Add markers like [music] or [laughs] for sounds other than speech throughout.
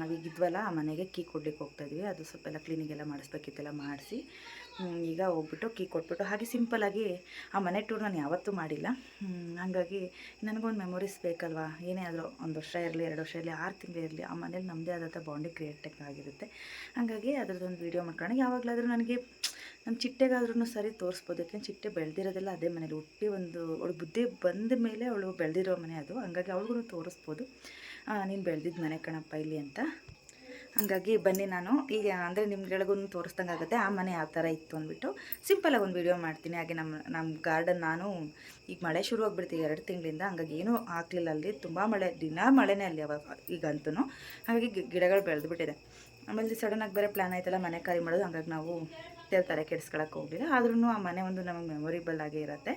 ನಾವೀಗಿದ್ವಲ್ಲ, ಆ ಮನೆಗೆ ಕೀ ಕೊಡ್ಲಿಕ್ಕೆ ಹೋಗ್ತಾ ಇದ್ವಿ. ಅದು ಸ್ವಲ್ಪ ಎಲ್ಲ ಕ್ಲೀನಿಂಗ್ ಎಲ್ಲ ಮಾಡಿಸ್ಬೇಕಿತ್ತೆಲ್ಲ ಮಾಡಿಸಿ ಈಗ ಹೋಗ್ಬಿಟ್ಟು ಕೀ ಕೊಟ್ಬಿಟ್ಟು, ಹಾಗೆ ಸಿಂಪಲಾಗಿ ಆ ಮನೆ ಟೂರ್ ನಾನು ಯಾವತ್ತೂ ಮಾಡಿಲ್ಲ. ಹಾಗಾಗಿ ನನಗೊಂದು ಮೆಮೊರೀಸ್ ಬೇಕಲ್ವಾ? ಏನೇ ಆದರೂ ಒಂದು ವರ್ಷ ಇರಲಿ, ಎರಡು ವರ್ಷ ಇರಲಿ, ಆರು ತಿಂಗಳು ಇರಲಿ, ಆ ಮನೇಲಿ ನಮ್ಮದೇ ಆದಂಥ ಬಾಂಡಿ ಕ್ರಿಯೇಟ್ ಆಗಿರುತ್ತೆ. ಹಾಗಾಗಿ ಅದ್ರದ್ದೊಂದು ವೀಡಿಯೋ ಮಾಡ್ಕೊಂಡು ಯಾವಾಗಲಾದರೂ ನನಗೆ ನಮ್ಮ ಚಿಟ್ಟೆಗಾದ್ರೂ ಸರಿ ತೋರಿಸ್ಬೋದು. ಯಾಕೆಂದ್ರೆ ಚಿಟ್ಟೆ ಬೆಳೆದಿರೋದೆಲ್ಲ ಅದೇ ಮನೇಲಿ. ಹುಟ್ಟಿ ಒಂದು, ಅವಳು ಬುದ್ಧಿ ಬಂದ ಮೇಲೆ ಅವಳು ಬೆಳೆದಿರೋ ಮನೆ ಅದು. ಹಂಗಾಗಿ ಅವಳಿಗೂ ತೋರಿಸ್ಬೋದು. ನೀನು ಬೆಳೆದಿದ್ದು ಮನೆ ಕಣಪ್ಪ ಇಲ್ಲಿ ಅಂತ. ಹಾಗಾಗಿ ಬನ್ನಿ ನಾನು. ಈಗ ಅಂದರೆ ನಿಮ್ಗಳಿಗೂ ತೋರಿಸ್ದಂಗೆ ಆಗುತ್ತೆ. ಆ ಮನೆ ಯಾವ ಥರ ಇತ್ತು ಅಂದ್ಬಿಟ್ಟು ಸಿಂಪಲಾಗಿ ಒಂದು ವಿಡಿಯೋ ಮಾಡ್ತೀನಿ. ಹಾಗೆ ನಮ್ಮ ನಮ್ಮ ಗಾರ್ಡನ್ ನಾನು ಈಗ ಮಳೆ ಶುರು ಆಗಿಬಿಡ್ತೀವಿ ಎರಡು ತಿಂಗಳಿಂದ. ಹಂಗಾಗಿ ಏನೂ ಹಾಕ್ಲಿಲ್ಲ ಅಲ್ಲಿ ತುಂಬ ಮಳೆ, ದಿನ ಮಳೆನೇ ಅಲ್ಲಿ ಅವಾಗ ಈಗಂತೂ ಹಾಗಾಗಿ ಗಿಡಗಳು ಬೆಳೆದ್ಬಿಟ್ಟಿದೆ. ಆಮೇಲೆ ಸಡನ್ನಾಗಿ ಬೇರೆ ಪ್ಲ್ಯಾನ್ ಆಯ್ತಲ್ಲ ಮನೆ ಖಾಲಿ ಮಾಡೋದು. ಹಾಗಾಗಿ ನಾವು ತಲೆ ಕೆಡಿಸ್ಕೊಳಕ್ಕೆ ಹೋಗಲಿಲ್ಲ. ಆದ್ರೂ ಆ ಮನೆ ಒಂದು ನಮಗೆ ಮೆಮೊರಿಬಲ್ ಆಗೇ ಇರುತ್ತೆ.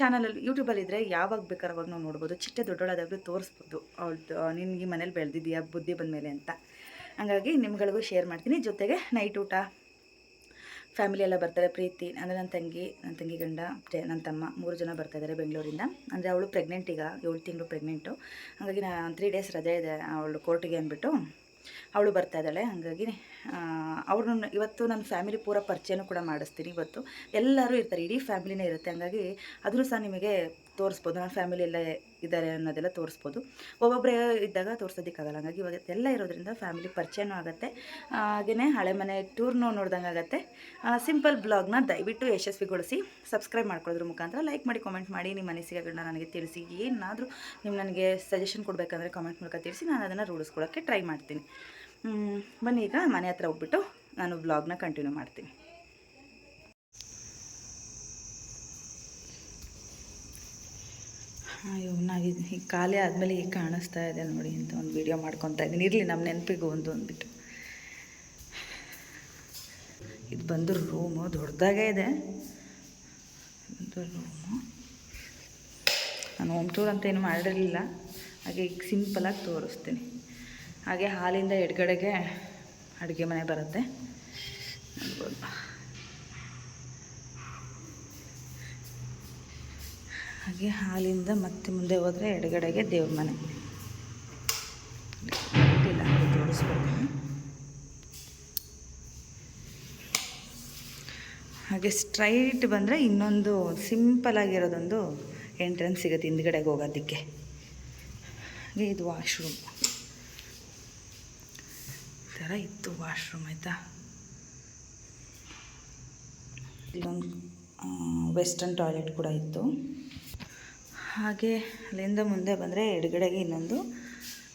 ಚಾನಲಲ್ಲಿ ಯೂಟ್ಯೂಬಲ್ಲಿ ಇದ್ದರೆ ಯಾವಾಗ ಬೇಕಾದ್ರೆ ಅವಾಗ ನಾವು ನೋಡ್ಬೋದು. ಚಿಟ್ಟೆ ದೊಡ್ಡೊಳದಾಗಲೂ ತೋರಿಸ್ಬೋದು. ಅವಳ್ದು ನಿನ್ಗೆ ಈ ಮನೇಲಿ ಬೆಳೆದಿದ್ದೀಯಾ ಬುದ್ಧಿ ಬಂದ ಮೇಲೆ ಅಂತ. ಹಾಗಾಗಿ ನಿಮ್ಗಳಿಗೂ ಶೇರ್ ಮಾಡ್ತೀನಿ. ಜೊತೆಗೆ ನೈಟ್ ಊಟ. ಫ್ಯಾಮಿಲಿ ಎಲ್ಲ ಬರ್ತಾರೆ, ಪ್ರೀತಿ. ಅಂದರೆ ನನ್ನ ತಂಗಿ ನನ್ನ ತಂಗಿ ಗಂಡ ನನ್ನ ತಮ್ಮ ಮೂರು ಜನ ಬರ್ತಾ ಇದ್ದಾರೆ ಬೆಂಗಳೂರಿಂದ. ಅಂದರೆ ಅವಳು ಪ್ರೆಗ್ನೆಂಟ್ ಈಗ, ಏಳು ತಿಂಗಳು ಪ್ರೆಗ್ನೆಂಟು ಹಾಗಾಗಿ ನಾನು ತ್ರೀ ಡೇಸ್ ರಜೆ ಇದೆ, ಅವಳು ಕೋರ್ಟಿಗೆ ಅಂದ್ಬಿಟ್ಟು. ಅವಳು ಬರ್ತಾ ಇದ್ದಾಳೆ. ಹಾಗಾಗಿ ಅವ್ರನ್ನ ಇವತ್ತು ನನ್ನ ಫ್ಯಾಮಿಲಿ ಪೂರ ಪರಿಚಯನೂ ಕೂಡ ಮಾಡಿಸ್ತೀನಿ ಇವತ್ತು. ಎಲ್ಲರೂ ಇರ್ತಾರೆ, ಇಡೀ ಫ್ಯಾಮಿಲಿನೇ ಇರುತ್ತೆ. ಹಾಗಾಗಿ, ಅದರೂ ಸಹ ನಿಮಗೆ ತೋರಿಸ್ಬೋದು ನನ್ನ ಫ್ಯಾಮಿಲಿ ಎಲ್ಲ ಇದ್ದಾರೆ ಅನ್ನೋದೆಲ್ಲ ತೋರಿಸ್ಬೋದು. ಒಬ್ಬೊಬ್ಬರೇ ಇದ್ದಾಗ ತೋರಿಸೋದಕ್ಕಾಗಲ್ಲ. ಹಾಗಾಗಿ ಇವಾಗ ಎಲ್ಲ ಇರೋದ್ರಿಂದ ಫ್ಯಾಮಿಲಿ ಪರಿಚಯನೂ ಆಗುತ್ತೆ. ಹಾಗೆಯೇ ಹಳೆ ಮನೆ ಟೂರ್ನೂ ನೋಡ್ದಂಗೆ ಆಗುತ್ತೆ. ಸಿಂಪಲ್ ಬ್ಲಾಗ್ನ ದಯವಿಟ್ಟು ಯಶಸ್ವಿಗೊಳಿಸಿ ಸಬ್ಸ್ಕ್ರೈಬ್ ಮಾಡ್ಕೊಳ್ಳೋದ್ರ ಮುಖಾಂತರ ಲೈಕ್ ಮಾಡಿ ಕಾಮೆಂಟ್ ಮಾಡಿ, ನಿಮ್ಮ ಅನಿಸಿಕೆಗಳನ್ನ ನನಗೆ ತಿಳಿಸಿ. ಏನಾದರೂ ನೀವು ನನಗೆ ಸಜೆಷನ್ ಕೊಡಬೇಕಂದ್ರೆ ಕಾಮೆಂಟ್ ಮೂಲಕ ತಿಳಿಸಿ, ನಾನು ಅದನ್ನು ರೂಢಿಸ್ಕೊಳ್ಳೋಕ್ಕೆ ಟ್ರೈ ಮಾಡ್ತೀನಿ. ಬನ್ನಿ ಈಗ ಮನೆ ಹತ್ರ ಹೋಗ್ಬಿಟ್ಟು ನಾನು ಬ್ಲಾಗ್ನ ಕಂಟಿನ್ಯೂ ಮಾಡ್ತೀನಿ. ಅಯ್ಯೋ, ನಾನು ಇದು ಈಗ ಖಾಲಿ ಆದಮೇಲೆ ಈಗ ಕಾಣಿಸ್ತಾ ಇದೆ ನೋಡಿ ಅಂತ ಒಂದು ವಿಡಿಯೋ ಮಾಡ್ಕೊತಾ ಇದ್ದೀನಿ. ಇರಲಿ ನಮ್ಮ ನೆನಪಿಗೆ ಒಂದು ಅಂದ್ಬಿಟ್ಟು. ಇದು ಬಂದು ರೂಮು ದೊಡ್ಡದಾಗೇ ಇದೆ. ಇದು ರೂಮು ನಾನು ಹೋಮ್ ಟೂರ್ ಅಂತ ಏನು ಮಾಡಿರಲಿಲ್ಲ. ಹಾಗೆ ಈಗ ಸಿಂಪಲಾಗಿ ತೋರಿಸ್ತೀನಿ. ಹಾಗೆ ಹಾಲಿಂದ ಎಡಗಡೆಗೆ ಅಡುಗೆ ಮನೆ ಬರುತ್ತೆ. ಹಾಗೆ ಹಾಲಿಂದ ಮತ್ತೆ ಮುಂದೆ ಹೋದರೆ ಎಡಗಡೆಗೆ ದೇವ್ರ ಮನೆ. ಹಾಗೆ ಹಾಗೆ ಸ್ಟ್ರೈಟ್ ಬಂದರೆ ಇನ್ನೊಂದು ಸಿಂಪಲ್ ಆಗಿರೋದೊಂದು ಎಂಟ್ರೆನ್ಸ್ ಸಿಗುತ್ತೆ ಹಿಂದ್ಗಡೆಗೆ ಹೋಗೋದಕ್ಕೆ. ಹಾಗೆ ಇದು ವಾಶ್ರೂಮ್. ಈ ಥರ ಇತ್ತು ವಾಶ್ರೂಮ್, ಆಯಿತಾ? ಇಲ್ಲೊಂದು ವೆಸ್ಟರ್ನ್ ಟಾಯ್ಲೆಟ್ ಕೂಡ ಇತ್ತು. ಹಾಗೆ ಅಲ್ಲಿಂದ ಮುಂದೆ ಬಂದರೆ ಎಡಗಡೆಗೆ ಇನ್ನೊಂದು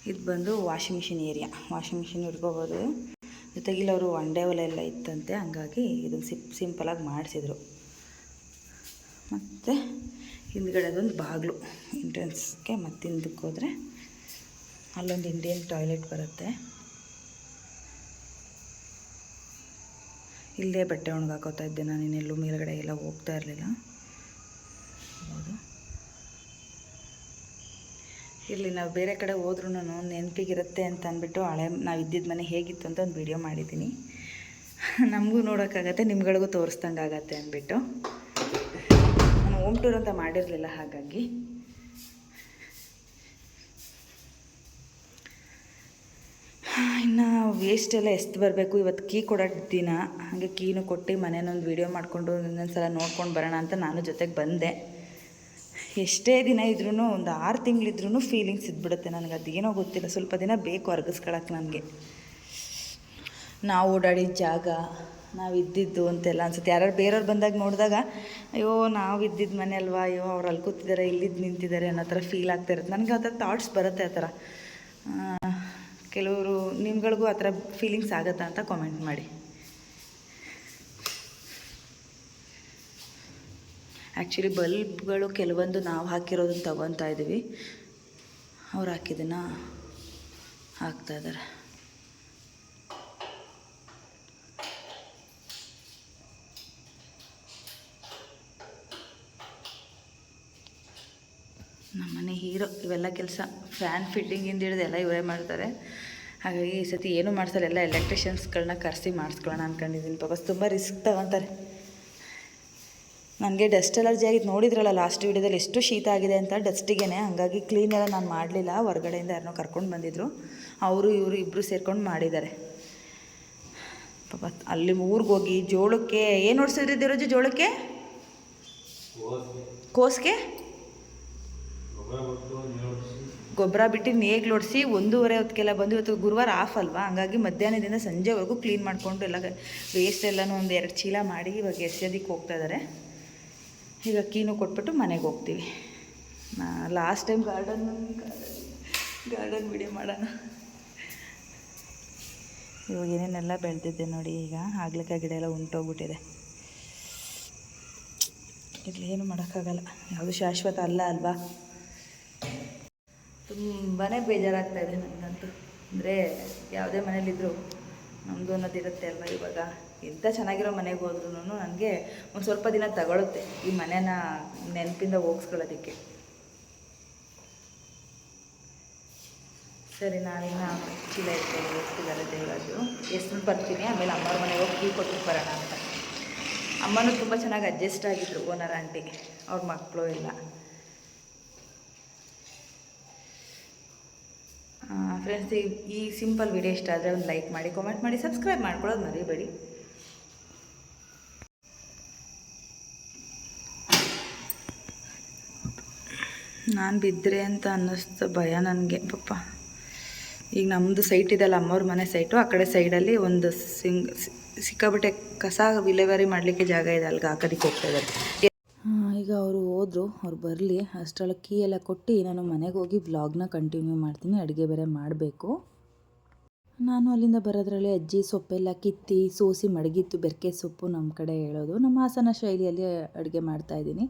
ಇದು ಬಂದು washing machine area washing machine ಇಟ್ಕೋಬೋದು ಜೊತೆಗೆ ಇಲ್ಲವರು ಒನ್ ಡೇ ಒಲೆ ಎಲ್ಲ ಇತ್ತಂತೆ, ಹಂಗಾಗಿ ಇದನ್ನು ಸಿಪ್ ಸಿಂಪಲಾಗಿ ಮಾಡಿಸಿದರು. ಮತ್ತು ಹಿಂದ್ಗಡೆದೊಂದು ಬಾಗಿಲು ಎಂಟ್ರೆನ್ಸ್ಗೆ ಮತ್ತೆ ಹಿಂದಕ್ಕೆ ಹೋದರೆ ಅಲ್ಲೊಂದು ಇಂಡಿಯನ್ ಟಾಯ್ಲೆಟ್ ಬರುತ್ತೆ. ಇಲ್ಲೇ ಬಟ್ಟೆ ಒಣಗಾಕೋತಾ ಇದ್ದೆ ನಾನು ಇನ್ನೆಲ್ಲೂ ಮೇಲುಗಡೆ ಎಲ್ಲ ಹೋಗ್ತಾ ಇರಲಿಲ್ಲ ಹೌದು ಇರಲಿ, ನಾವು ಬೇರೆ ಕಡೆ ಹೋದ್ರೂ ನೆನಪಿಗಿರುತ್ತೆ ಅಂತ ಅಂದ್ಬಿಟ್ಟು ಹಳೆ ನಾವು ಇದ್ದಿದ್ದ ಮನೆ ಹೇಗಿತ್ತು ಅಂತ ಒಂದು ವಿಡಿಯೋ ಮಾಡಿದ್ದೀನಿ ನಮಗೂ ನೋಡೋಕ್ಕಾಗತ್ತೆ, ನಿಮ್ಗಳಿಗೂ ತೋರಿಸ್ದಂಗೆ ಆಗತ್ತೆ ಅಂದ್ಬಿಟ್ಟು. ನಾನು ಹೋಮ್ ಟೂರ್ ಅಂತ ಮಾಡಿರಲಿಲ್ಲ ಹಾಗಾಗಿ. ಇನ್ನು ವೇಸ್ಟ್ ಎಲ್ಲ ಎಷ್ಟು ಬರಬೇಕು ಇವತ್ತು ಕೀ ಕೊಡೋ ದಿನ. ಹಾಗೆ ಕೀನು ಕೊಟ್ಟು ಮನೇನೊಂದು ವೀಡಿಯೋ ಮಾಡಿಕೊಂಡು ಇನ್ನೊಂದು ಸಲ ನೋಡ್ಕೊಂಡು ಬರೋಣ ಅಂತ ನಾನು ಜೊತೆಗೆ ಬಂದೆ. ಎಷ್ಟೇ ದಿನ ಇದ್ರೂ ಒಂದು ಆರು ತಿಂಗಳಿದ್ರೂ ಫೀಲಿಂಗ್ಸ್ ಇದ್ಬಿಡುತ್ತೆ. ನನಗೆ ಅದೇನೋ ಗೊತ್ತಿಲ್ಲ. ಸ್ವಲ್ಪ ದಿನ ಬೇಕು ಅರ್ಗಿಸ್ಕೊಳಕ್ಕೆ ನನಗೆ. ನಾವು ಓಡಾಡಿದ ಜಾಗ, ನಾವು ಇದ್ದಿದ್ದು ಅಂತೆಲ್ಲ ಅನ್ಸುತ್ತೆ. ಯಾರು ಬೇರೆಯವ್ರು ಬಂದಾಗ ನೋಡಿದಾಗ, ಅಯ್ಯೋ, ನಾವು ಇದ್ದಿದ್ದು ಮನೆ ಅಲ್ವಾ? ಅಯ್ಯೋ ಅವ್ರು ಅಲ್ಲಿ ಕೂತಿದ್ದಾರೆ ಇಲ್ಲಿದ್ದು ನಿಂತಿದ್ದಾರೆ ಅನ್ನೋ ಥರ ಫೀಲ್ ಆಗ್ತಾ ಇರುತ್ತೆ. ನನಗೆ ಆ ಥರ ಥಾಟ್ಸ್ ಬರುತ್ತೆ ಆ ಥರ. ಕೆಲವರು ನಿಮ್ಗಳಿಗೂ ಆ ಥರ ಫೀಲಿಂಗ್ಸ್ ಆಗುತ್ತಾ ಅಂತ ಕಾಮೆಂಟ್ ಮಾಡಿ. ಆ್ಯಕ್ಚುಲಿ ಬಲ್ಬ್ಗಳು ಕೆಲವೊಂದು ನಾವು ಹಾಕಿರೋದನ್ನು ತಗೊತಾ ಇದ್ದೀವಿ. ಅವ್ರು ಹಾಕಿದ್ದನ್ನು ಹಾಕ್ತಾ ಇದ್ದಾರೆ. ನಮ್ಮನೆ ಹೀರೋ, ಇವೆಲ್ಲ ಕೆಲಸ ಫ್ಯಾನ್ ಫಿಟ್ಟಿಂಗಿಂದ ಹಿಡಿದು ಎಲ್ಲ ಇವರೇ ಮಾಡ್ತಾರೆ. ಹಾಗಾಗಿ ಈ ಸತಿ ಏನೂ ಮಾಡ್ಸಲ್ಲ, ಎಲ್ಲ ಎಲೆಕ್ಟ್ರಿಷಿಯನ್ಸ್ಗಳನ್ನ ಕರೆಸಿ ಮಾಡಿಸ್ಕೊಳ್ಳೋಣ ಅಂದ್ಕೊಂಡಿದ್ದೀನಿ ಪಾಪಸ್ ತುಂಬ ರಿಸ್ಕ್ ತಗೊತಾರೆ. ನನಗೆ ಡಸ್ಟ್ ಅಲರ್ಜಿ ಆಗಿದ್ದು ನೋಡಿದ್ರಲ್ಲ ಲಾಸ್ಟ್ ವೀಡಿಯೋದಲ್ಲಿ ಎಷ್ಟು ಶೀತ ಆಗಿದೆ ಅಂತ ಡಸ್ಟಿಗೆ ಹಾಗಾಗಿ ಕ್ಲೀನ್ ಎಲ್ಲ ನಾನು ಮಾಡಲಿಲ್ಲ, ಹೊರಗಡೆಯಿಂದ ಯಾರನ್ನೋ ಕರ್ಕೊಂಡು ಬಂದಿದ್ರು. ಅವರು, ಇವರು ಇಬ್ಬರು ಸೇರ್ಕೊಂಡು ಮಾಡಿದ್ದಾರೆ. ಪಾಪ, ಅಲ್ಲಿ ಊರಿಗೆ ಹೋಗಿ ಜೋಳಕ್ಕೆ, ಏನು ಓಡಿಸಿದ್ರಿ ದೇವರಾಜು ಜೋಳಕ್ಕೆ? ಕೋಸ್ಗೆ? ಗೊಬ್ಬರ ಬಿಟ್ಟು ನೇಗ್ಲು ಓಡಿಸಿ ಒಂದೂವರೆ ಹೊತ್ತಿಗೆಲ್ಲ ಬಂದು ಇವತ್ತು ಗುರುವಾರ ಆಫ್ ಅಲ್ವಾ? ಹಂಗಾಗಿ ಮಧ್ಯಾಹ್ನದಿಂದ ಸಂಜೆವರೆಗೂ ಕ್ಲೀನ್ ಮಾಡಿಕೊಂಡು ಎಲ್ಲ ವೇಸ್ಟ್ ಎಲ್ಲನೂ ಒಂದು ಎರಡು ಚೀಲ ಮಾಡಿ ಇವಾಗ ಎಸೆಯೋದಕ್ಕೆ ಹೋಗ್ತಾ ಇದ್ದಾರೆ ಈಗ ಕೀನು ಕೊಟ್ಬಿಟ್ಟು ಮನೆಗೆ ಹೋಗ್ತೀವಿ. Last time garden garden video ಮಾಡೋಣ. ಇವಾಗ ಏನೇನೆಲ್ಲ ಬೆಳೆದಿದ್ದೆ ನೋಡಿ ಈಗ. ಆಗ್ಲಿಕ್ಕೆ ಗಿಡ ಎಲ್ಲ ಉಂಟೋಗ್ಬಿಟ್ಟಿದೆ. ಇಲ್ಲಿ ಏನು ಮಾಡೋಕ್ಕಾಗಲ್ಲ. ಯಾವುದು ಶಾಶ್ವತ ಅಲ್ಲ ಅಲ್ವಾ? ತುಂಬಾ ಬೇಜಾರಾಗ್ತಾಯಿದೆ ನನಗಂತೂ. ಅಂದರೆ ಯಾವುದೇ ಮನೇಲಿದ್ದರೂ ನಮ್ಮದು ಅನ್ನೋದಿರುತ್ತೆ ಅಲ್ವಾ ಇವಾಗ? ಎಂಥ ಚೆನ್ನಾಗಿರೋ ಮನೆಗೆ ಹೋದ್ರೂ ನನಗೆ ಒಂದು ಸ್ವಲ್ಪ ದಿನ ತಗೊಳುತ್ತೆ ಈ ಮನೆನ ನೆನಪಿಂದ ಹೋಗ್ಸ್ಕೊಳ್ಳೋದಕ್ಕೆ. ಸರಿ ನಾನಿನ್ನ ಚೀಲ ಇರ್ತೇನೆ ಹೋಗ್ತಿದ್ದಾರೆ ದೇವರಾಜು. ಎಷ್ಟು ಬರ್ತೀನಿ? ಆಮೇಲೆ ಅಮ್ಮವ್ರ ಮನೆಗೆ ಹೋಗಿ ಕೀ ಕೊಟ್ಟು ಬರೋಣ ಅಂತ. ಅಮ್ಮನೂ ತುಂಬ ಚೆನ್ನಾಗಿ ಅಡ್ಜಸ್ಟ್ ಆಗಿದ್ರು, ಓನರ್, ಆಂಟಿ. ಅವ್ರ ಮಕ್ಕಳು ಇಲ್ಲ ಫ್ರೆಂಡ್ಸ್ ಈ ಸಿಂಪಲ್ ವಿಡಿಯೋ ಇಷ್ಟ ಆದರೆ ಒಂದು ಲೈಕ್ ಮಾಡಿ ಕಾಮೆಂಟ್ ಮಾಡಿ ಸಬ್ಸ್ಕ್ರೈಬ್ ಮಾಡ್ಕೊಳ್ಳೋದು ಮರಿಬೇಡಿ. ನಾನು ಬಿದ್ದರೆ ಅಂತ ಅನ್ನಿಸ್ತು, ಭಯ ನನಗೆ. ಪಪ್ಪ, ಈಗ ನಮ್ಮದು ಸೈಟ್ ಇದೆಯಲ್ಲ, ಅಮ್ಮವ್ರ ಮನೆ ಸೈಟು ಆ ಕಡೆ ಸೈಡಲ್ಲಿ ಒಂದು ಸಿಂಗ್ ಸಿಕ್ಕಾಬಿಟ್ಟೆ ಕಸ ವಿಲೇವಾರಿ ಮಾಡಲಿಕ್ಕೆ ಜಾಗ ಇದೆ ಅಲ್ಲಿಗೆ ಹಾಕೋದಕ್ಕೆ ಹೋಗ್ತಾ ಇದ್ದಾರೆ. ಈಗ ಅವರು ಹೋದರು, ಅವ್ರು ಬರಲಿ, ಅಷ್ಟರೊಳಗೆ ಕೀ ಎಲ್ಲ ಕೊಟ್ಟು, ನಾನು ಮನೆಗೆ ಹೋಗಿ ವ್ಲಾಗ್ನ ಕಂಟಿನ್ಯೂ ಮಾಡ್ತೀನಿ, ಅಡುಗೆ ಬೇರೆ ಮಾಡಬೇಕು. ನಾನು ಅಲ್ಲಿಂದ ಬರೋದ್ರಲ್ಲಿ ಅಜ್ಜಿ ಸೊಪ್ಪೆಲ್ಲ ಕಿತ್ತಿ ಸೋಸಿ ಮಡಗಿತ್ತು, ಬೆರಕೆ ಸೊಪ್ಪು ನಮ್ಮ ಕಡೆ ಹೇಳೋದು. ನಮ್ಮ ಹಾಸನ ಶೈಲಿಯಲ್ಲಿ ಅಡುಗೆ ಮಾಡ್ತಾಯಿದ್ದೀನಿ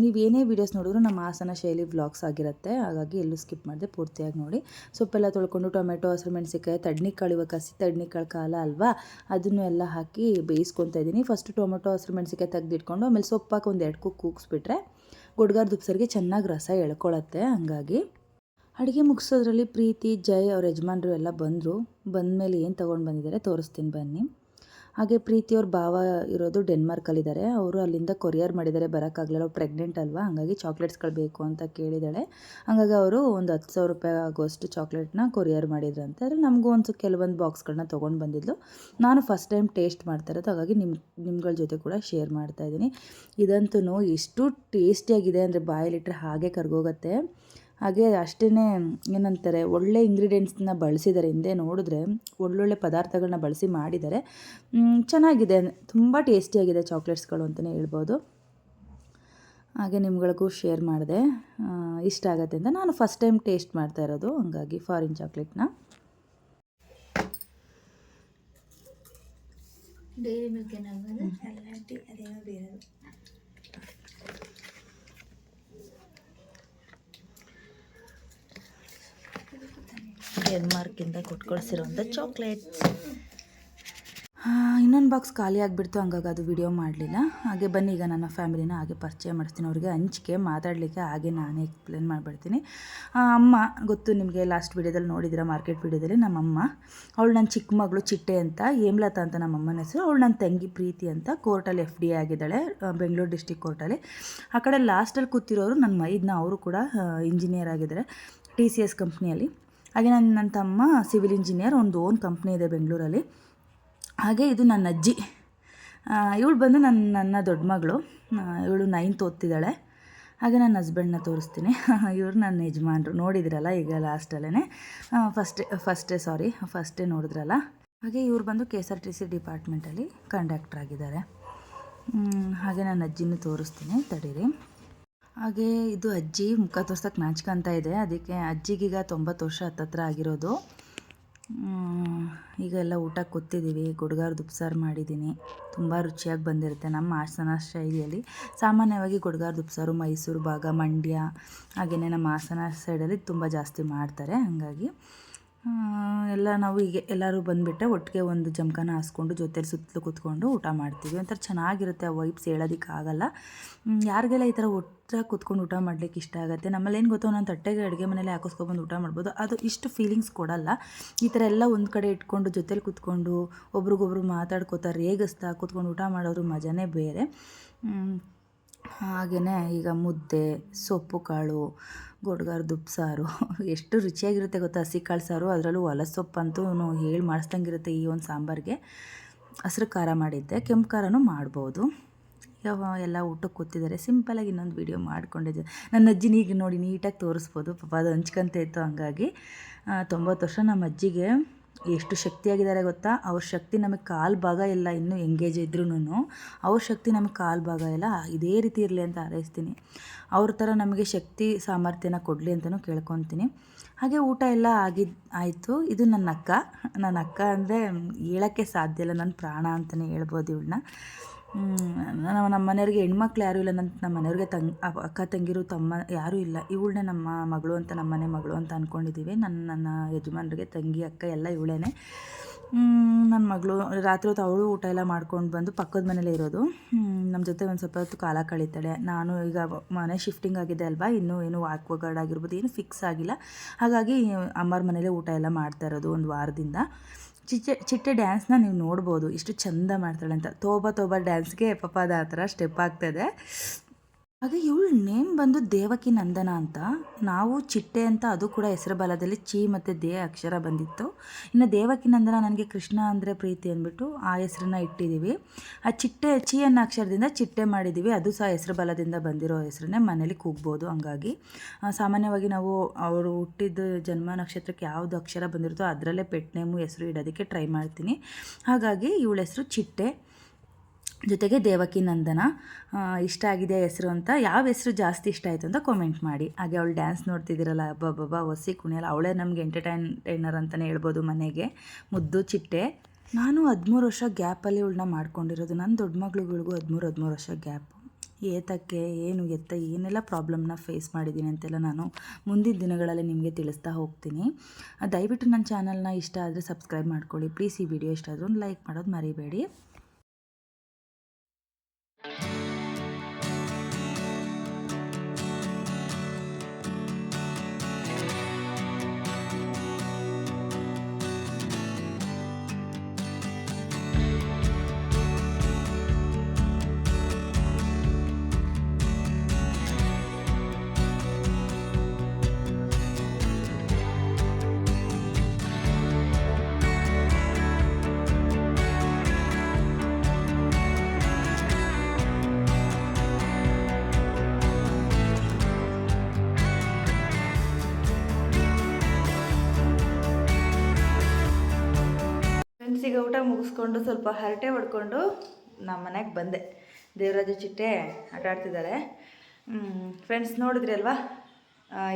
ನೀವೇನೇ ವೀಡಿಯೋಸ್ ನೋಡಿದ್ರು ನಮ್ಮ ಹಾಸನ ಶೈಲಿ ವ್ಲಾಗ್ಸ್ ಆಗಿರುತ್ತೆ. ಹಾಗಾಗಿ ಎಲ್ಲೂ ಸ್ಕಿಪ್ ಮಾಡಿದೆ ಪೂರ್ತಿಯಾಗಿ ನೋಡಿ. ಸೊಪ್ಪೆಲ್ಲ ತೊಳ್ಕೊಂಡು ಟೊಮೆಟೊ, ಹಸಿರು ಮೆಣಸಿಕಾಯಿ ತಡ್ನಿಕಾಳು ಇವಾಗ ಕಸಿ ತಡ್ನಿಕಾಳು ಕಾಲ ಅಲ್ವಾ? ಅದನ್ನು ಎಲ್ಲ ಹಾಕಿ ಬೇಯಿಸ್ಕೊತಾ ಇದ್ದೀನಿ. ಫಸ್ಟು ಟೊಮೆಟೊ, ಹಸಿರು ಮೆಣಸಿಕಾಯಿ ತೆಗೆದಿಟ್ಕೊಂಡು ಆಮೇಲೆ ಸೊಪ್ಪು ಹಾಕಿ ಒಂದು ಎರಡು ಕುಕ್ ಕೂಗಿಸ್ಬಿಟ್ರೆ ಗುಡ್ಗಾರ ದುಪ್ಸರಿಗೆ ಚೆನ್ನಾಗಿ ರಸ ಎಳ್ಕೊಳತ್ತೆ ಹಂಗಾಗಿ. ಅಡುಗೆ ಮುಗಿಸೋದ್ರಲ್ಲಿ ಪ್ರೀತಿ ಜೈ ಅವ್ರ ಯಜಮಾನ್ರು ಎಲ್ಲ ಬಂದರು. ಬಂದಮೇಲೆ ಏನು ತೊಗೊಂಡು ಬಂದಿದ್ದಾರೆ ತೋರಿಸ್ತೀನಿ ಬನ್ನಿ. ಹಾಗೆ ಪ್ರೀತಿ ಅವ್ರ ಭಾವ ಇರೋದು ಡೆನ್ಮಾರ್ಕಲ್ಲಿದ್ದಾರೆ. ಅವರು ಅಲ್ಲಿಂದ ಕೊರಿಯರ್ ಮಾಡಿದ್ದಾರೆ. ಬರೋಕ್ಕಾಗಲಿಲ್ಲ. ಅವ್ರು ಪ್ರೆಗ್ನೆಂಟ್ ಅಲ್ವಾ? ಹಾಗಾಗಿ ಚಾಕ್ಲೇಟ್ಸ್ಗಳು ಬೇಕು ಅಂತ ಕೇಳಿದ್ದಾಳೆ. ಹಾಗಾಗಿ ಅವರು ಒಂದು ಹತ್ತು ಸಾವಿರ ರೂಪಾಯಿ ಆಗೋಷ್ಟು ಚಾಕ್ಲೇಟ್ನ ಕೊರಿಯರ್ ಮಾಡಿದ್ರಂತೆ ಅದ್ರಲ್ಲಿ ನಮಗೂ ಒಂದು ಕೆಲವೊಂದು ಬಾಕ್ಸ್ಗಳನ್ನ ತೊಗೊಂಡು ಬಂದಿದ್ಲು. ನಾನು ಫಸ್ಟ್ ಟೈಮ್ ಟೇಸ್ಟ್ ಮಾಡ್ತಾ ಇರೋದು. ಹಾಗಾಗಿ ನಿಮ್ಮ ನಿಮ್ಗಳ ಜೊತೆ ಕೂಡ ಶೇರ್ ಮಾಡ್ತಾ ಇದ್ದೀನಿ. ಇದಂತೂ ಎಷ್ಟು ಟೇಸ್ಟಿಯಾಗಿದೆ ಅಂದರೆ ಬಾಯಲ್ಲಿಟ್ಟರೆ ಹಾಗೆ ಕರ್ಗೋಗುತ್ತೆ. ಹಾಗೆ ಅಷ್ಟೇ ಏನಂತಾರೆ, ಒಳ್ಳೆ ಇಂಗ್ರೀಡಿಯೆಂಟ್ಸ್ನ ಬಳಸಿದ್ದಾರೆ ಹಿಂದೆ ನೋಡಿದ್ರೆ ಒಳ್ಳೊಳ್ಳೆ ಪದಾರ್ಥಗಳನ್ನ ಬಳಸಿ ಮಾಡಿದ್ದಾರೆ ಚೆನ್ನಾಗಿದೆ. ತುಂಬ ಟೇಸ್ಟಿಯಾಗಿದೆ ಚಾಕ್ಲೇಟ್ಸ್ಗಳು ಅಂತಲೇ ಹೇಳ್ಬೋದು. ಹಾಗೆ ನಿಮ್ಗಳಿಗೂ ಶೇರ್ ಮಾಡಿದೆ. ಇಷ್ಟ ಆಗುತ್ತೆ ಅಂತ ನಾನು ಫಸ್ಟ್ ಟೈಮ್ ಟೇಸ್ಟ್ ಮಾಡ್ತಾ ಇರೋದು, ಹಂಗಾಗಿ ಫಾರಿನ್ ಚಾಕ್ಲೇಟ್ನ ಡೈರಿ ಮಿಲ್ಕ್ ಅದೇನೋ ಬೇರೆ ಡೆನ್ಮಾರ್ಕಿಂದ ಕೊಟ್ಟು ಕಳಿಸಿರೋಂಥ ಚಾಕ್ಲೇಟ್ಸ್ ಇನ್ನೊಂದು ಬಾಕ್ಸ್ ಖಾಲಿ ಆಗಿಬಿಡ್ತು, ಹಂಗಾಗಿ ಅದು ವಿಡಿಯೋ ಮಾಡಲಿಲ್ಲ. ಹಾಗೆ ಬನ್ನಿ, ಈಗ ನನ್ನ ಫ್ಯಾಮಿಲಿನ ಹಾಗೆ ಪರಿಚಯ ಮಾಡಿಸ್ತೀನಿ. ಅವ್ರಿಗೆ ಹಂಚಿಕೆ ಮಾತಾಡಲಿಕ್ಕೆ ಹಾಗೆ ನಾನೇ ಎಕ್ಸ್ಪ್ಲೇನ್ ಮಾಡಿಬಿಡ್ತೀನಿ. ಅಮ್ಮ, ಗೊತ್ತು ನಿಮಗೆ ಲಾಸ್ಟ್ ವೀಡಿಯೋದಲ್ಲಿ ನೋಡಿದ್ರೆ ಮಾರ್ಕೆಟ್ ವೀಡಿಯೋದಲ್ಲಿ ನಮ್ಮಮ್ಮ, ಅವಳು ನನ್ನ ಚಿಕ್ಕ ಮಗಳು ಚಿಟ್ಟೆ ಅಂತ, ಹೇಮ್ಲತಾ ಅಂತ ನಮ್ಮಮ್ಮನ ಹೆಸರು. ಅವಳು ನನ್ನ ತಂಗಿ ಪ್ರೀತಿ ಅಂತ ಕೋರ್ಟಲ್ಲಿ ಎಫ್ ಡಿ ಆಗಿದ್ದಾಳೆ ಬೆಂಗಳೂರು ಡಿಸ್ಟಿಕ್ ಕೋರ್ಟಲ್ಲಿ ಆ ಕಡೆ ಲಾಸ್ಟಲ್ಲಿ ಕೂತಿರೋರು ನನ್ನ ಮೈದನ್ನ ಅವರು ಕೂಡ ಇಂಜಿನಿಯರ್ ಆಗಿದ್ದಾರೆ ಟಿ ಸಿ ಎಸ್ ಕಂಪ್ನಿಯಲ್ಲಿ ಹಾಗೆ ನನ್ನ ನನ್ನ ತಮ್ಮ ಸಿವಿಲ್ ಇಂಜಿನಿಯರ್, ಒಂದು ಓನ್ ಕಂಪ್ನಿ ಇದೆ ಬೆಂಗಳೂರಲ್ಲಿ. ಹಾಗೆ ಇದು ನನ್ನ ಅಜ್ಜಿ. ಇವಳು ಬಂದು ನನ್ನ ನನ್ನ ದೊಡ್ಡ ಮಗಳು. ಇವಳು ನೈನ್ತ್ ಓದ್ತಿದ್ದಾಳೆ. ಹಾಗೆ ನನ್ನ ಹಸ್ಬೆಂಡ್ನ ತೋರಿಸ್ತೀನಿ. [laughs] ಇವರು ನನ್ನ ಯಜಮಾನ್ರು. ನೋಡಿದ್ರಲ್ಲ ಈಗ ಲಾಸ್ಟಲ್ಲೇ ಫಸ್ಟೇ ಫಸ್ಟೇ ಸಾರಿ ಫಸ್ಟೇ ನೋಡಿದ್ರಲ್ಲ? ಹಾಗೆ ಇವ್ರು ಬಂದು K S R T C ಡಿಪಾರ್ಟ್ಮೆಂಟಲ್ಲಿ conductor ಆಗಿದ್ದಾರೆ. ಹಾಗೆ ನನ್ನ ಅಜ್ಜಿನೂ ತೋರಿಸ್ತೀನಿ, ತಡೀರಿ. ಹಾಗೆ ಇದು ಅಜ್ಜಿ ಮುಖ ತೋರ್ಸೋಕೆ ನಾಚ್ಕೊಂತ ಇದೆ. ಅದಕ್ಕೆ ಅಜ್ಜಿಗೀಗ ತೊಂಬತ್ತು ವರ್ಷ ಹತ್ತತ್ರ ಆಗಿರೋದು. ಈಗ ಎಲ್ಲ ಊಟ ಕೂತಿದ್ದೀವಿ ಗುಡ್ಗಾರ ದುಪ್ಸಾರು ಮಾಡಿದ್ದೀನಿ. ತುಂಬ ರುಚಿಯಾಗಿ ಬಂದಿರುತ್ತೆ ನಮ್ಮ ಹಾಸನ ಶೈಲಿಯಲ್ಲಿ. ಸಾಮಾನ್ಯವಾಗಿ ಗುಡ್ಗಾರ ದುಪ್ಸಾರು ಮೈಸೂರು ಭಾಗ, ಮಂಡ್ಯ ಹಾಗೆಯೇ ನಮ್ಮ ಹಾಸನ ಸೈಡಲ್ಲಿ ತುಂಬ ಜಾಸ್ತಿ ಮಾಡ್ತಾರೆ. ಹಾಗಾಗಿ ಎಲ್ಲ ನಾವು ಹೀಗೆ ಎಲ್ಲರೂ ಬಂದುಬಿಟ್ಟೆ ಒಟ್ಟಿಗೆ ಒಂದು ಜಮಖಾನ ಹಾಸ್ಕೊಂಡು ಜೊತೆಲಿ ಸುತ್ತಲೂ ಕೂತ್ಕೊಂಡು ಊಟ ಮಾಡ್ತೀವಿ. ಒಂಥರ ಚೆನ್ನಾಗಿರುತ್ತೆ ಆ ವೈಬ್ಸ್ ಹೇಳೋದಕ್ಕಾಗಲ್ಲ ಯಾರಿಗೆಲ್ಲ ಈ ಥರ ಒಟ್ಟಾಗಿ ಕೂತ್ಕೊಂಡು ಊಟ ಮಾಡ್ಲಿಕ್ಕೆ ಇಷ್ಟ ಆಗುತ್ತೆ ನಮ್ಮಲ್ಲಿ ಏನು ಗೊತ್ತೋ ನಾನು ತಟ್ಟೆಗೆ ಅಡುಗೆ ಮನೇಲಿ ಹಾಕಿಸ್ಕೊಬಂದು ಊಟ ಮಾಡ್ಬೋದು. ಅದು ಇಷ್ಟು ಫೀಲಿಂಗ್ಸ್ ಕೊಡಲ್ಲ. ಈ ಥರ ಎಲ್ಲ ಒಂದು ಕಡೆ ಇಟ್ಕೊಂಡು ಜೊತೆಲಿ ಕೂತ್ಕೊಂಡು ಒಬ್ರಿಗೊಬ್ರು ಮಾತಾಡ್ಕೋತಾರೆ ರೇಗಿಸ್ತಾ ಕೂತ್ಕೊಂಡು ಊಟ ಮಾಡೋರು ಮಜಾನೇ ಬೇರೆ. ಹಾಗೆಯೇ ಈಗ ಮುದ್ದೆ, ಸೊಪ್ಪು ಕಾಳು ಗೊಡ್ಗಾರದ ಸಾರು [laughs] ಎಷ್ಟು ರುಚಿಯಾಗಿರುತ್ತೆ ಗೊತ್ತಾ? ಹಸಿ ಕಾಳು ಸಾರು, ಅದರಲ್ಲೂ ಹೊಲ ಸೊಪ್ಪಂತೂ ಹೇಳಿ ಮಾಡಿಸ್ದಂಗಿರುತ್ತೆ ಈ ಒಂದು ಸಾಂಬಾರಿಗೆ. ಹಸಿರು ಖಾರ ಮಾಡಿದ್ದೆ, ಕೆಂಪು ಖಾರನೂ ಮಾಡ್ಬೋದು. ಯಾವ ಎಲ್ಲ ಊಟಕ್ಕೆ ಕೂತಿದ್ದಾರೆ ಸಿಂಪಲಾಗಿ ಇನ್ನೊಂದು ವೀಡಿಯೋ ಮಾಡ್ಕೊಂಡಿದ್ದೆ. ನನ್ನ ಅಜ್ಜಿನ ಈಗ ನೋಡಿ ನೀಟಾಗಿ ತೋರಿಸ್ಬೋದು, ಪಾಪ ಅದು ಹಂಚ್ಕೊಂತ ಇತ್ತು ಹಂಗಾಗಿ. ತೊಂಬತ್ತು ವರ್ಷ ನಮ್ಮ ಅಜ್ಜಿಗೆ ಎಷ್ಟು ಶಕ್ತಿಯಾಗಿದ್ದಾರೆ ಗೊತ್ತಾ? ಅವ್ರ ಶಕ್ತಿ ನಮಗೆ ಕಾಲು ಭಾಗ ಇಲ್ಲ ಇನ್ನೂ ಎಂಗೇಜ್ ಇದ್ರೂ ಅವ್ರ ಶಕ್ತಿ ನಮಗೆ ಕಾಲು ಭಾಗ ಇಲ್ಲ ಇದೇ ರೀತಿ ಇರಲಿ ಅಂತ ಹಾರೈಸ್ತೀನಿ. ಅವ್ರ ಥರ ನಮಗೆ ಶಕ್ತಿ ಸಾಮರ್ಥ್ಯನ ಕೊಡಲಿ ಅಂತಲೂ ಕೇಳ್ಕೊತೀನಿ. ಹಾಗೆ ಊಟ ಎಲ್ಲ ಆಗಿದ್ದು ಆಯಿತು. ಇದು ನನ್ನ ಅಕ್ಕ. ನನ್ನ ಅಕ್ಕ ಅಂದರೆ ಹೇಳೋಕ್ಕೆ ಸಾಧ್ಯ ಇಲ್ಲ. ನನ್ನ ಪ್ರಾಣ ಅಂತಲೇ ಹೇಳ್ಬೋದು ಇವಳನ್ನ. ನಮ್ಮ ನಮ್ಮ ಮನೆಯವ್ರಿಗೆ ಹೆಣ್ಮಕ್ಳು ಯಾರೂ ಇಲ್ಲ. ನನ್ನ ನಮ್ಮ ಮನೆಯವ್ರಿಗೆ ತಂಗ್ ಅಕ್ಕ ತಂಗಿರು, ತಮ್ಮ ಯಾರೂ ಇಲ್ಲ. ಇವಳನ್ನೇ ನಮ್ಮ ಮಗಳು ಅಂತ ನಮ್ಮ ಮನೆ ಮಗಳು ಅಂತ ಅಂದ್ಕೊಂಡಿದ್ದೀವಿ ನನ್ನ ನನ್ನ ಯಜಮಾನ್ರಿಗೆ ತಂಗಿ, ಅಕ್ಕ ಎಲ್ಲ ಇವಳೇನೆ. ನನ್ನ ಮಗಳು ರಾತ್ರಿ ಹೊತ್ತು ಅವಳು ಊಟ ಎಲ್ಲ ಮಾಡ್ಕೊಂಡು ಬಂದು ಪಕ್ಕದ ಮನೇಲೇ ಇರೋದು. ನಮ್ಮ ಜೊತೆ ಒಂದು ಸ್ವಲ್ಪ ಹೊತ್ತು ಕಾಲ ಕಳೀತಾಳೆ. ನಾನು ಈಗ ಮನೆ ಶಿಫ್ಟಿಂಗ್ ಆಗಿದೆ ಅಲ್ವಾ? ಇನ್ನೂ ಏನು ವಾಕ್ವಗಾರ್ಡ್ ಆಗಿರ್ಬೋದು, ಏನು ಫಿಕ್ಸ್ ಆಗಿಲ್ಲ. ಹಾಗಾಗಿ ಅಮ್ಮರ ಮನೇಲೇ ಊಟ ಎಲ್ಲ ಮಾಡ್ತಾ ಇರೋದು ಒಂದು ವಾರದಿಂದ. ಚಿಟ್ಟೆ ಚಿಟ್ಟೆ ಡ್ಯಾನ್ಸ್ನ ನೀವು ನೋಡ್ಬೋದು. ಇಷ್ಟು ಚಂದ ಮಾಡ್ತಾಳೆ ಅಂತ. ತೋಬ ತೋಬ ಡ್ಯಾನ್ಸ್ಗೆ ಪಾಪ ಅದು ಆ ಥರ ಸ್ಟೆಪ್ ಆಗ್ತಾಯಿದೆ ಹಾಗೆ ಇವಳು ನೇಮ್ ಬಂದು ದೇವಕಿ ನಂದನ ಅಂತ. ನಾವು ಚಿಟ್ಟೆ ಅಂತ ಅದು ಕೂಡ ಹೆಸರು ಬಲದಲ್ಲಿ ಚಿ ಮತ್ತು ದೇ ಅಕ್ಷರ ಬಂದಿತ್ತು. ಇನ್ನು ದೇವಕಿ ನಂದನ ನನಗೆ ಕೃಷ್ಣ ಅಂದರೆ ಪ್ರೀತಿ ಅಂದ್ಬಿಟ್ಟು ಆ ಹೆಸರನ್ನ ಇಟ್ಟಿದ್ದೀವಿ. ಆ ಚಿಟ್ಟೆ, ಚಿ ಅನ್ನೋ ಅಕ್ಷರದಿಂದ ಚಿಟ್ಟೆ ಮಾಡಿದ್ದೀವಿ. ಅದು ಸಹ ಹೆಸರು ಬಲದಿಂದ ಬಂದಿರೋ ಹೆಸರನ್ನೇ ಮನೇಲಿ ಕೂಗ್ಬೋದು ಹಂಗಾಗಿ. ಸಾಮಾನ್ಯವಾಗಿ ನಾವು ಅವರು ಹುಟ್ಟಿದ ಜನ್ಮ ನಕ್ಷತ್ರಕ್ಕೆ ಯಾವುದು ಅಕ್ಷರ ಬಂದಿರುತ್ತೋ ಅದರಲ್ಲೇ ಪೆಟ್ ನೇಮು ಹೆಸರು ಇಡೋದಕ್ಕೆ ಟ್ರೈ ಮಾಡ್ತೀನಿ. ಹಾಗಾಗಿ ಇವಳ ಹೆಸರು ಚಿಟ್ಟೆ. ಜೊತೆಗೆ ದೇವಕಿ ನಂದನ ಇಷ್ಟ ಆಗಿದೆ ಹೆಸರು ಅಂತ ಯಾವ ಹೆಸರು ಜಾಸ್ತಿ ಇಷ್ಟ ಆಯಿತು ಅಂತ ಕಾಮೆಂಟ್ ಮಾಡಿ. ಹಾಗೆ ಅವಳು ಡ್ಯಾನ್ಸ್ ನೋಡ್ತಿದ್ದೀರಲ್ಲ, ಅಬ್ಬಬ್ಬಬ್ಬ ಹೊಸಿ ಕುಣಿಯಲ್ಲ, ಅವಳೇ ನಮಗೆ ಎಂಟರ್ಟೈನರ್ ಅಂತಲೇ ಹೇಳ್ಬೋದು ಮನೆಗೆ. ಮುದ್ದು, ಚಿಟ್ಟೆ. ನಾನು ಹದಿಮೂರು ವರ್ಷ ಗ್ಯಾಪಲ್ಲಿ ಇವಳನ್ನ ಮಾಡ್ಕೊಂಡಿರೋದು. ನನ್ನ ದೊಡ್ಡ ಮಗಳುಗಳಿಗೂ ಹದಿಮೂರು ಹದಿಮೂರು ವರ್ಷ ಗ್ಯಾಪ್ ಏತಕ್ಕೆ, ಏನು ಎತ್ತ, ಏನೆಲ್ಲ ಪ್ರಾಬ್ಲಮ್ನ ಫೇಸ್ ಮಾಡಿದ್ದೀನಿ ಅಂತೆಲ್ಲ ನಾನು ಮುಂದಿನ ದಿನಗಳಲ್ಲಿ ನಿಮಗೆ ತಿಳಿಸ್ತಾ ಹೋಗ್ತೀನಿ. ದಯವಿಟ್ಟು ನನ್ನ ಚಾನಲ್ನ ಇಷ್ಟ ಆದರೆ ಸಬ್ಸ್ಕ್ರೈಬ್ ಮಾಡ್ಕೊಳ್ಳಿ. ಪ್ಲೀಸ್ ಈ ವಿಡಿಯೋ ಇಷ್ಟ ಆದರೂ ಲೈಕ್ ಮಾಡೋದು ಮರಿಬೇಡಿ. ಊಟ ಮುಗಿಸ್ಕೊಂಡು ಸ್ವಲ್ಪ ಹರಟೆ ಹೊಡ್ಕೊಂಡು ನಮ್ಮ ಮನೆಗೆ ಬಂದೆ. ದೇವರಾಜ ಚಿಟ್ಟೆ ಆಟ ಆಡ್ತಿದ್ದಾರೆ ಫ್ರೆಂಡ್ಸ್ ನೋಡಿದ್ರಿ ಅಲ್ವಾ?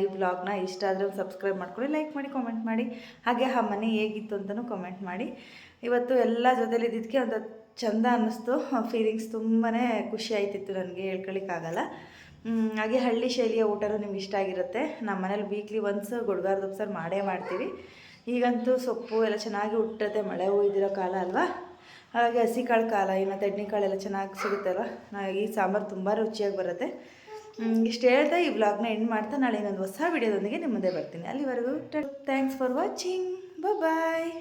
ಈ ಬ್ಲಾಗ್ನ ಇಷ್ಟ ಆದರೆ ಸಬ್ಸ್ಕ್ರೈಬ್ ಮಾಡ್ಕೊಳ್ಳಿ ಲೈಕ್ ಮಾಡಿ ಕಾಮೆಂಟ್ ಮಾಡಿ. ಹಾಗೆ ಆ ಮನೆ ಹೇಗಿತ್ತು ಅಂತಲೂ ಕಾಮೆಂಟ್ ಮಾಡಿ. ಇವತ್ತು ಎಲ್ಲ ಜೊತೆಲಿ ಇದ್ದಿದ್ದಕ್ಕೆ ಒಂದು ಚಂದ ಅನ್ನಿಸ್ತು. ಫೀಲಿಂಗ್ಸ್ ತುಂಬಾ ಖುಷಿ ಆಯ್ತಿತ್ತು ನನಗೆ, ಹೇಳ್ಕೊಳಿಕ್ಕಾಗಲ್ಲ. ಹಾಗೆ ಹಳ್ಳಿ ಶೈಲಿಯ ಊಟನೂ ನಿಮ್ಗೆ ಇಷ್ಟ ಆಗಿರುತ್ತೆ. ನಮ್ಮ ಮನೇಲಿ ವೀಕ್ಲಿ ಒನ್ಸ್ ಗುಡ್ಗಾರದ ಸರ್ ಮಾಡೇ ಮಾಡ್ತೀವಿ. ಈಗಂತೂ ಸೊಪ್ಪು ಎಲ್ಲ ಚೆನ್ನಾಗಿ ಹುಟ್ಟುತ್ತೆ, ಮಳೆ ಹೋಯ್ದಿರೋ ಕಾಲ ಅಲ್ವಾ? ಹಾಗೆ ಹಸಿ ಕಾಳು ಕಾಲ, ಇನ್ನು ತಡ್ನಿ ಕಾಳೆಲ್ಲ ಚೆನ್ನಾಗಿ ಸಿಗುತ್ತಲ್ವ? ನಾ ಈ ಸಾಂಬಾರು ತುಂಬ ರುಚಿಯಾಗಿ ಬರುತ್ತೆ. ಇಷ್ಟು ಹೇಳ್ತಾ ಈ ವ್ಲಾಗ್ನ ಎಂಡ್ ಮಾಡ್ತಾ ನಾಳೆ ಇನ್ನೊಂದು ಹೊಸ ವಿಡಿಯೋದೊಂದಿಗೆ ನಿಮ್ಮ ಮುಂದೆ ಬರ್ತೀನಿ. ಅಲ್ಲಿವರೆಗೂ ಥ್ಯಾಂಕ್ಸ್ ಫಾರ್ ವಾಚಿಂಗ್ ಬಾಯ್